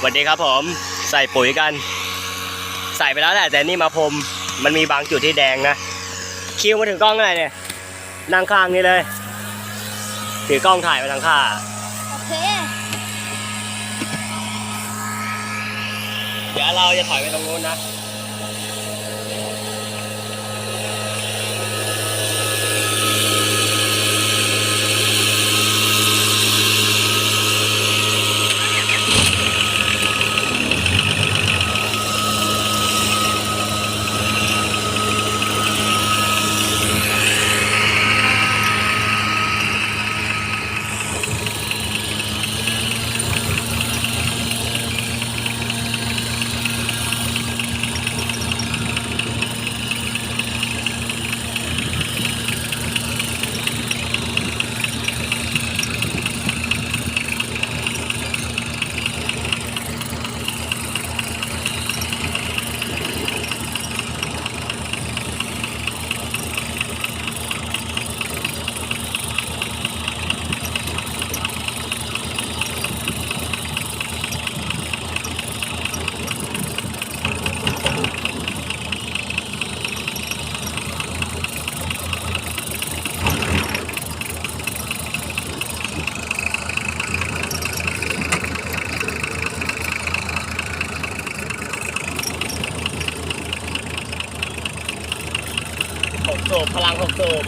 สวัสดีครับผมใส่ปุ๋ยกัน ใส่ไปแล้วแหละแต่นี่มาพรมมันมีบางจุดที่แดงนะ คิวมาถึงกล้องอะไรเนี่ยนั่งข้างนี่เลย ถือกล้องถ่ายไปทางข้าโอเค เดี๋ยวเราจะถอยไปตรงนู้นนะ พลังหกสูบ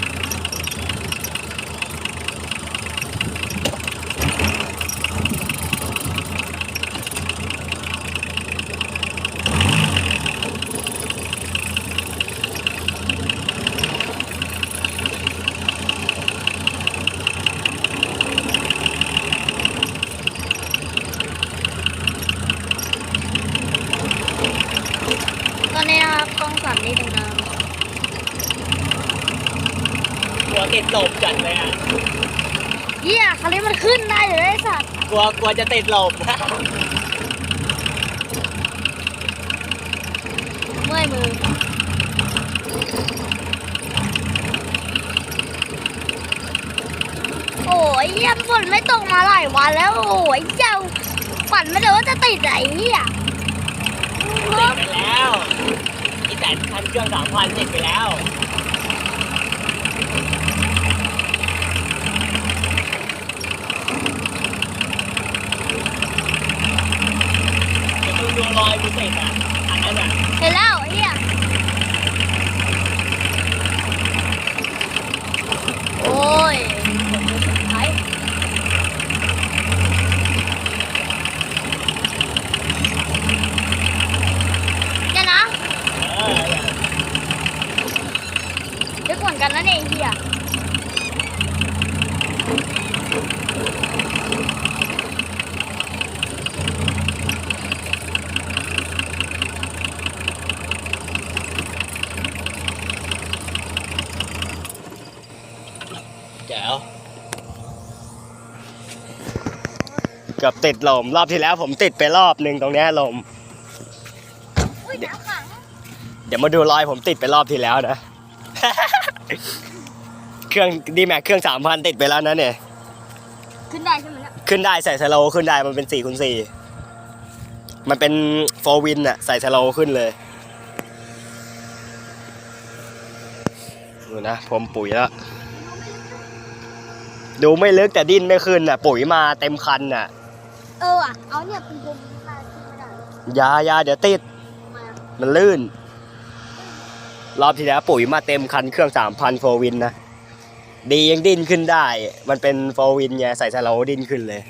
ตอนนี้นะครับกล้องสั่นนิดนึงนะ กลั วติดลมจัดเลยอะเยี่ยคันนี้มันขึ้นได้เลยไอ้สัตว์กลัวกลัวจะติดลมเมื่อยมือโอ้ยเยี่ยฝนไม่ตกมาหลายวันแล้ว โอ้ยเจ้าฝันไม่เลยว่าจะติดไหนเยี่ยติดไปแล้วอีแต่คันเครื่องสามพันติดไปแล้วจะดูดูร อยดูติดอะอันนั้นอะ เห็นแล้วเยี่ยโอ้ยไอ้เดี๋ยวนะ เออ เดี๋ยวก่อนกันนะเนี่ยไอ้เฮีย แจ๋วเกือบติดลมรอบที่แล้วผมติดไปรอบหนึ่งตรงเนี้ยลม อุ้ยน้ำขังเดี๋ยวมาดูรอยผมติดไปรอบที่แล้วนะ เครื่องดีแม็กเครื่องสามพันติดไปแล้วนะเนี่ย ขึ้นได้ใช่ไหมเนี่ยขึ้นได้ใส่สโลว์ขึ้นได้มันเป็นสี่คูณสี่มันเป็นโฟวินอะใส่สโลว์ขึ้นเลยดูนะผมปุ๋ยแล้ว ดูไม่ลึกแต่ดิ้นไม่ขึ้นอะปุ๋ยมาเต็มคันอะเออว่ะเอาเนี่ยเป็นผมมาขึ้นไม่ได้อยาอยาเดี๋ยวติดทำไมอะมันลื่น รอบที่แล้วปุ๋ยมาเต็มคันเครื่องสามพันโฟวินนะ ดียังดิ้นขึ้นได้ มันเป็นโฟวินไงใส่สโลว์ดิ้นขึ้นเลย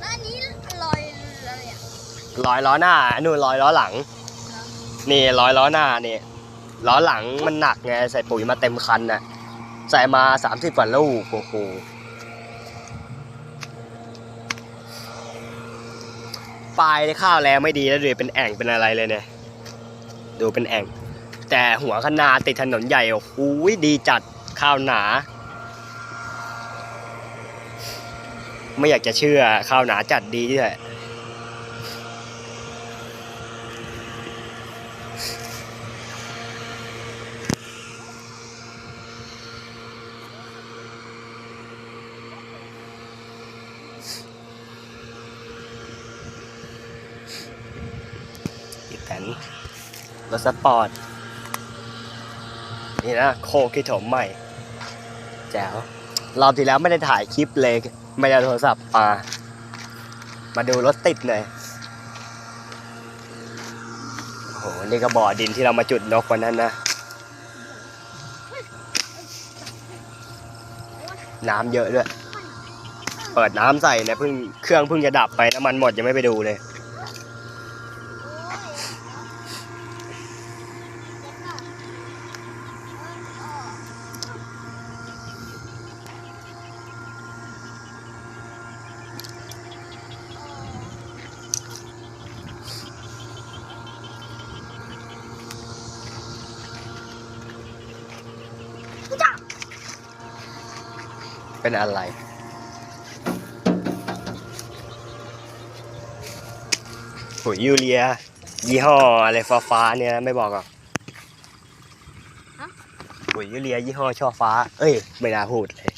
แล้วอันนี้ลอยอะไรอะร้อยล้อหน้านู่นร้อยล้อหลัง นี่ร้อยล้อหน้านี่ล้อหลังมันหนักไงใส่ปุ๋ยมาเต็มคันน่ะใส่มาสามสิบกว่าลูกโอ้โหปลายข้าวแรงไม่ดีแล้วดูเป็นแอ่งเป็นอะไรเลยเนี่ยดูเป็นแอ่ง แต่หัวคนาติดถนนใหญ่โอ้โหดีจัดข้าวหนา ไม่อยากจะเชื่อข้าวหนาจัดดีที่ไห นรถสปอร์ต นี่นะโคกิโถมใหม่ แจ๋ว รอบที่แล้วไม่ได้ถ่ายคลิปเลย ไม่ได้โทรศัพท์มามาดูรถติดหน่อยโอ้โห นี่ก็บ่อดินที่เรามาจุดนกวันนั้นนะน้ำเยอะด้วย เปิดน้ำใส่นะเพิ่งเครื่องเพิ่งจะดับไปน้ำมันหมดยังไม่ไปดูเลย เป็นอะไรปุ๋ยยูเรีย ยี่ห้ออะไรฟ้าฟ้าๆเนี่ยนะไม่บอกหรอกฮะปุ๋ยยูเรียยี่ห้อช่อฟ้า เอ้ย ไม่น่าพูดเลย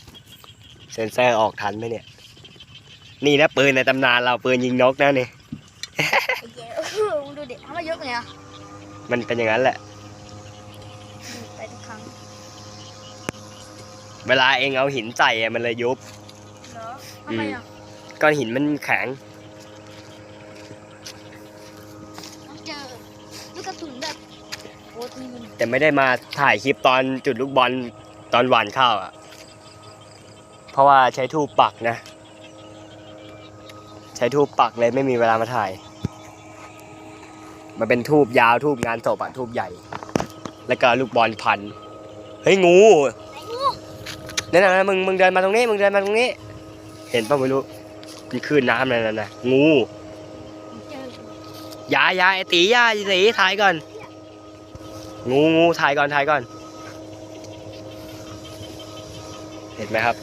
เซนเซอร์ออกทันไหมเนี่ย นี่นะปืนในตำนานเราปืนยิงนกนะนี่ไอ้เหี้ยมึงดูดิทำไมเยอะไงอะมันเป็นอย่างนั้นแหละไปทุกครั้ง เวลาเองเอาหินใส่อะมันเลยยุบ เหรอทำไมอะก้อนหินมันแข็ง ต้องเจอลูกกระสุนแบบโคตรมีนแต่ไม่ได้มาถ่ายคลิปตอนจุดลูกบอลตอนหวานข้าวอะเพราะว่าใช้ทูบปักนะ ใช้ทูบปักเลยไม่มีเวลามาถ่าย มันเป็นทูบยาวทูบงานศพอะทูบใหญ่ แล้วก็ลูกบอลพัน เฮ้ยงูไอ้งู นั่นนะมึงมึงเดินมาตรงนี้มึงเดินมาตรงนี้ เห็นป่ะไม่รู้มันคลื่นน้ำนั่นน่ะนะงูยายาไอตียาไอตีถ่ายก่อน งูงูถ่ายก่อนถ่ายก่อน เห็นไหมครับ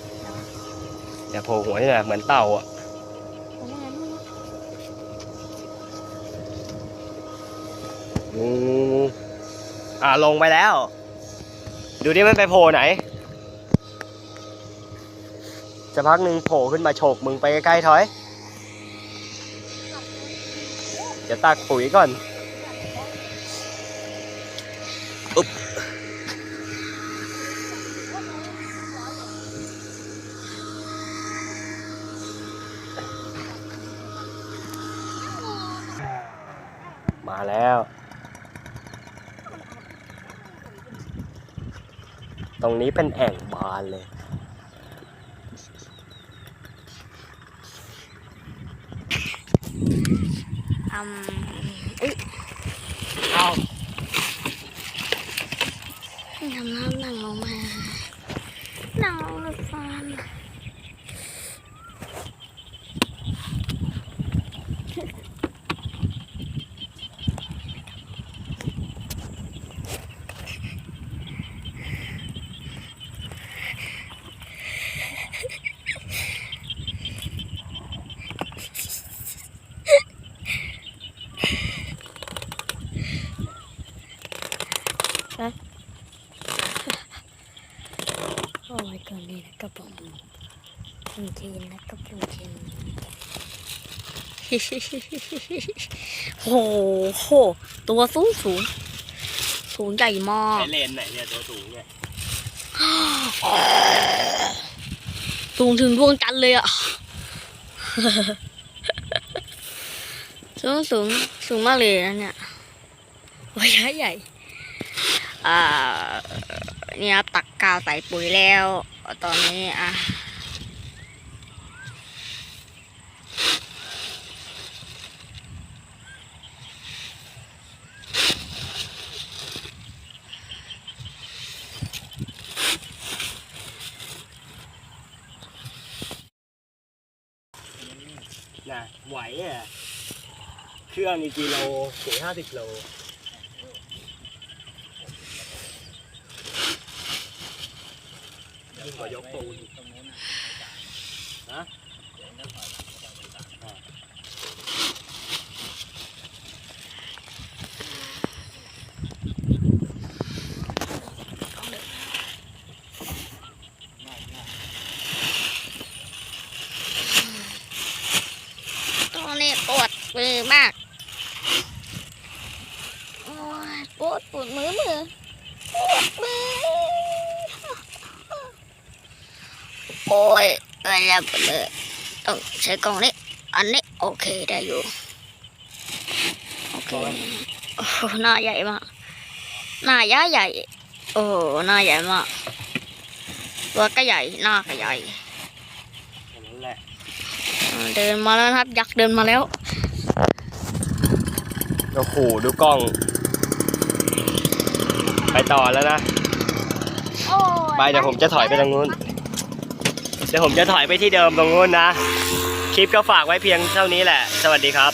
อย่าโผล่หัวนี่นะเหมือนเต่าอะผมว่าไงไม่รู้งูงูงูอ่าลงไปแล้ว ดูดิมันไปโผล่ไหน จะพักหนึ่งโผล่ขึ้นมาโฉกมึงไปใกล้ๆถอย เดี๋ยวตักปุ๋ยก่อนอุ๊บมาแล้ว ตรงนี้เป็นแอ่งบานเลย อืมอุ้ย เอา ทำน้ำหนังลงมาหนังลงในฟัน โอ้ยก่อนนี้นะครับผม ลุงเชนนะครับลุงเชนโหโห ตัวสูงสูง สูงใหญ่มากเลนไหนเนี่ยตัวสูงเนี่ยสูงถึงดวงจันทร์เลยอะ สูงสูงสูงมากเลยนะเนี่ยโอ้ยใหญ่ อ่า เนี่ยตักกาวใส่ปุ๋ยแล้ว ตอนนี้อะ นะไหวอะเครื่องนี่กิโลสี่ห้าสิบโลยิ่งกว่ายกปูนอีกฮะ啊ตรงนี้ปวดมือมาก โอ้ยอะไรเลยต้องใช้กล้องนี้ อันนี้โอเคได้อยู่ โอเคโอ้โหหน้าใหญ่มาก หน้าย้าใหญ่ โอ้โหหน้าใหญ่มากตัวก็ใหญ่ หน้าก็ใหญ่อย่างนั้นแหละอ่าเดินมาแล้วนะครับ ยักษ์เดินมาแล้ว โอ้โห ดูกล้อง ไปต่อแล้วนะไปเดี๋ยวผมจะถอยไปตรงนู้น เดี๋ยวผมจะถอยไปที่เดิมตรงนู้นนะ คลิปก็ฝากไว้เพียงเท่านี้แหละ สวัสดีครับ